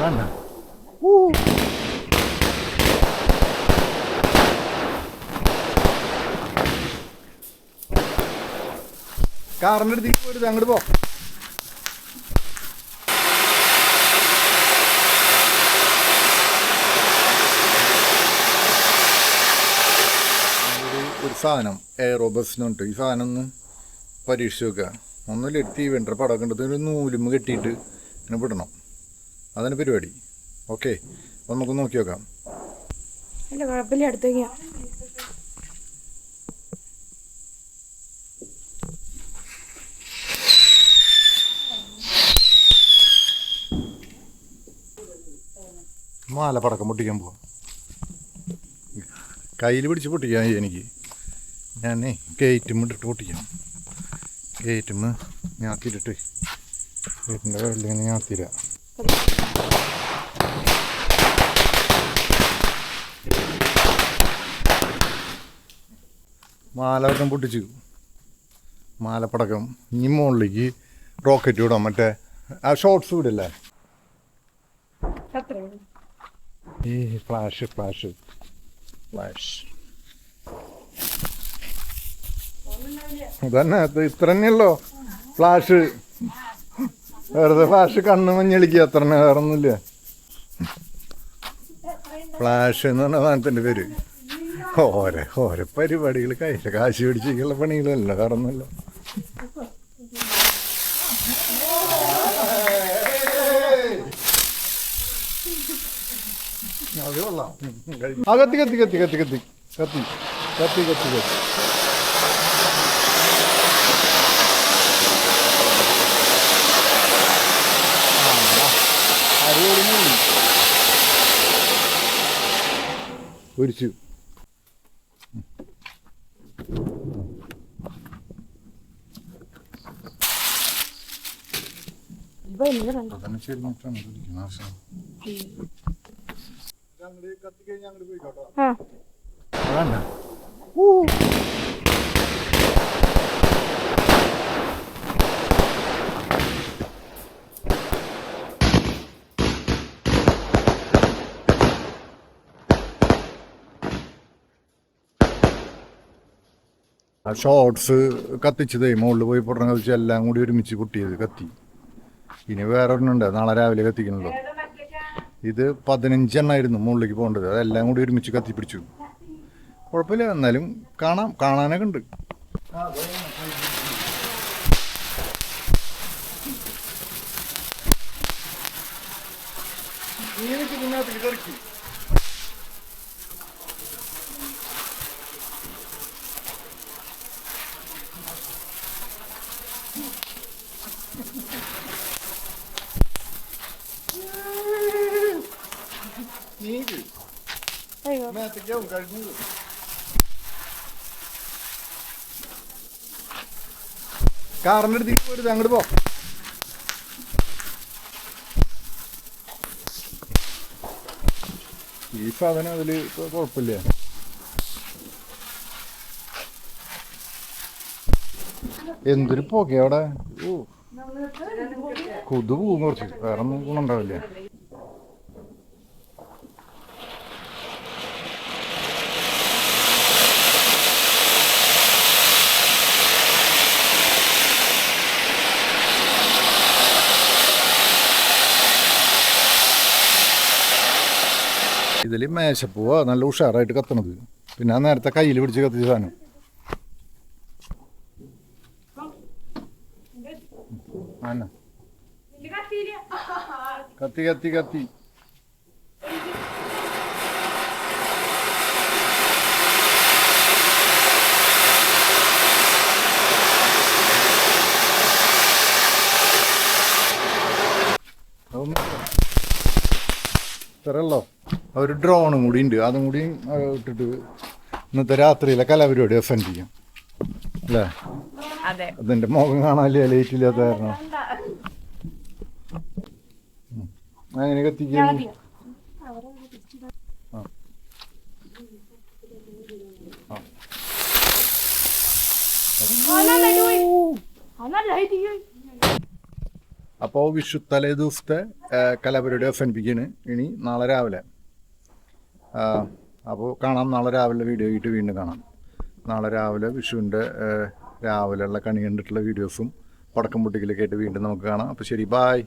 വേണ്ട കാറിന്റെ അടുത്തേക്ക് പോയിട്ട് അങ്ങോട്ട് പോ. ഒരു സാധനം എയറോബസിന് ഉണ്ട് ഈ സാധനം ഒന്ന് പരീക്ഷിച്ച് നോക്കുക ഒന്നുമില്ല എടുത്ത് ഈ വെണ്ടർ പടക്കേണ്ടത് ഒരു നൂലും കെട്ടിയിട്ട് ഇങ്ങനെ വിടണം അതാണ് പരിപാടി. ഓക്കെ നമുക്ക് നോക്കി നോക്കാം. അല്ല കുഴപ്പമില്ല അടുത്തേക്കാ മാല പടക്കം പൊട്ടിക്കാൻ പോവാം. കയ്യിൽ പിടിച്ച് പൊട്ടിക്കാൻ എനിക്ക്. ഞാനേ ഗേറ്റും ഇട്ടിട്ട് പൊട്ടിക്കണം. ഗേറ്റും ഞാത്തിട്ടിട്ട് ഗേറ്റിന്റെ വെള്ളിങ്ങനെ ഞാത്തിര മാല വട്ടം പൊട്ടിച്ചു. മാലപ്പടക്കം. ഇനി മുകളിലേക്ക് റോക്കറ്റ് വിടാം മറ്റേ ആ ഷോർട്സ് വിടില്ലേ ഈ ഫ്ലാഷ് ഫ്ലാഷ് ഫ്ലാഷ് അതന്നെ ഇത് ഇത്ര തന്നെയല്ലോ ഫ്ലാഷ് വെറുതെ ഫ്ലാഷ് കണ്ണ് മഞ്ഞളിക്കുക. അത്ര വേറൊന്നുമില്ല. വേറെ ഒന്നുമില്ല ഫ്ലാഷ് എന്ന് പറഞ്ഞ സാധനത്തിന്റെ പേര്. ഓരോ ഓരോ പരിപാടികൾ കയ്യിൽ കാശ് പിടിച്ചിട്ടുള്ള പണികളല്ല കൊള്ളാം. ആ കത്തി കത്തി കത്തി കത്തി കത്തി. കത്തി കത്തി കത്തി കത്തി. അടിപൊളി അതന്നെ ചെരിഞ്ഞിട്ടാണ് ഇരിക്കുന്നത് ആവശ്യം ഞങ്ങൾ കത്തിക്കഴിഞ്ഞ് ഞങ്ങൾ പോയിക്കോട്ടോ. അതന്നെ ആ ഷോർട്സ് കത്തിച്ചതേ മുകളിൽ പോയി പൊട്ടണം കത്തിച്ച് എല്ലാം കൂടി ഒരുമിച്ച് പൊട്ടിയത് കത്തി. ഇനി വേറെ ഒരെണ്ണുണ്ട് നാളെ രാവിലെ കത്തിക്കണല്ലോ. ഇത് പതിനഞ്ചെണ്ണായിരുന്നു മുകളിലേക്ക് പോകേണ്ടത്. അതെല്ലാം കൂടി ഒരുമിച്ച് കത്തിപ്പിടിച്ചു. കുഴപ്പമില്ല. എന്നാലും കാണാം. കാണാനൊക്കെ ഉണ്ട്. കാറിനടുത്ത് Mä tycker om അങ്ങോട്ട് പോ. ഈ സാധനം അതിൽ കുഴപ്പമില്ല. എന്തൊരു പോക്കെ അവിടെ. കൊതു പോകും കുറച്ച് വേറെ ഒന്നും ഗുണം ഉണ്ടാവില്ല. ഇതിൽ മേശപ്പൂവ നല്ല ഉഷാറായിട്ട് കത്തണത്. പിന്നെ നേരത്തെ കയ്യിൽ പിടിച്ച് കത്തിച്ച സാധനം. കത്തി കത്തി കത്തി. ഇത്രയല്ലോ ഒരു ഡ്രോണും കൂടി ഉണ്ട്. അതും കൂടി ഇട്ടിട്ട് ഇന്നത്തെ രാത്രിയിലെ കലാപരിപാടി അസെൻഡ് ചെയ്യാം. അല്ലേ? അതെ. അതിന്റെ മുഖം കാണാനില്ല ലൈറ്റ് ഇല്ലാത്ത കാരണം. അങ്ങനെ കത്തിക്കാൻ അപ്പോൾ വിഷു തലേ ദിവസത്തെ കലാപരിപാടി അവസാനിപ്പിക്കുകയാണ് ഇനി നാളെ രാവിലെ. അപ്പോൾ കാണാം. നാളെ രാവിലെ വീഡിയോ ആയിട്ട് വീണ്ടും കാണാം. നാളെ രാവിലെ വിഷുവിന്റെ രാവിലെയുള്ള കണി കണ്ടിട്ടുള്ള വീഡിയോസും പടക്കം പൊട്ടിക്കലൊക്കെ ആയിട്ട് വീണ്ടും നമുക്ക് കാണാം. അപ്പോൾ ശരി ബായ്